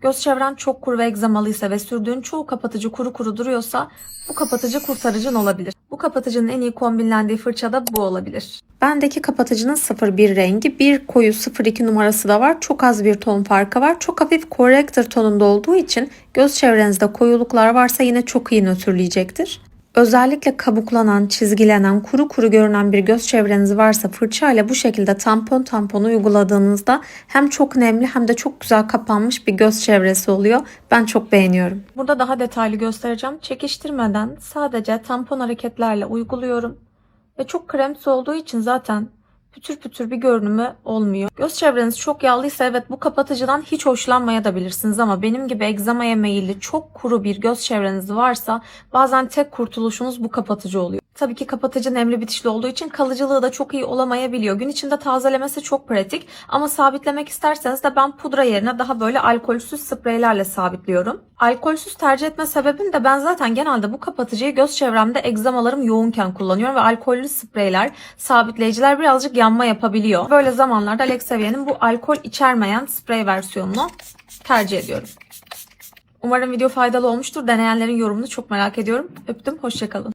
Göz çevren çok kuru ve egzamalıysa ve sürdüğün çoğu kapatıcı kuru kuru duruyorsa bu kapatıcı kurtarıcın olabilir. Bu kapatıcının en iyi kombinlendiği fırça da bu olabilir. Bendeki kapatıcının 01 rengi, bir koyu 02 numarası da var. Çok az bir ton farkı var. Çok hafif corrector tonunda olduğu için göz çevrenizde koyuluklar varsa yine çok iyi nötrleyecektir. Özellikle kabuklanan, çizgilenen, kuru kuru görünen bir göz çevreniz varsa fırçayla bu şekilde tampon tampon uyguladığınızda hem çok nemli hem de çok güzel kapanmış bir göz çevresi oluyor. Ben çok beğeniyorum. Burada daha detaylı göstereceğim. Çekiştirmeden sadece tampon hareketlerle uyguluyorum. Ve çok kremsi olduğu için zaten pütür pütür bir görünümü olmuyor. Göz çevreniz çok yağlıysa evet bu kapatıcıdan hiç hoşlanmayabilirsiniz ama benim gibi egzamaya meyilli çok kuru bir göz çevreniz varsa bazen tek kurtuluşunuz bu kapatıcı oluyor. Tabii ki kapatıcı nemli bitişli olduğu için kalıcılığı da çok iyi olamayabiliyor. Gün içinde tazelemesi çok pratik ama sabitlemek isterseniz de ben pudra yerine daha böyle alkolsüz spreylerle sabitliyorum. Alkolsüz tercih etme sebebim de ben zaten genelde bu kapatıcıyı göz çevremde egzamalarım yoğunken kullanıyorum ve alkollü spreyler, sabitleyiciler birazcık yanma yapabiliyor. Böyle zamanlarda Alexavier'in bu alkol içermeyen sprey versiyonunu tercih ediyorum. Umarım video faydalı olmuştur. Deneyenlerin yorumunu çok merak ediyorum. Öptüm, hoşçakalın.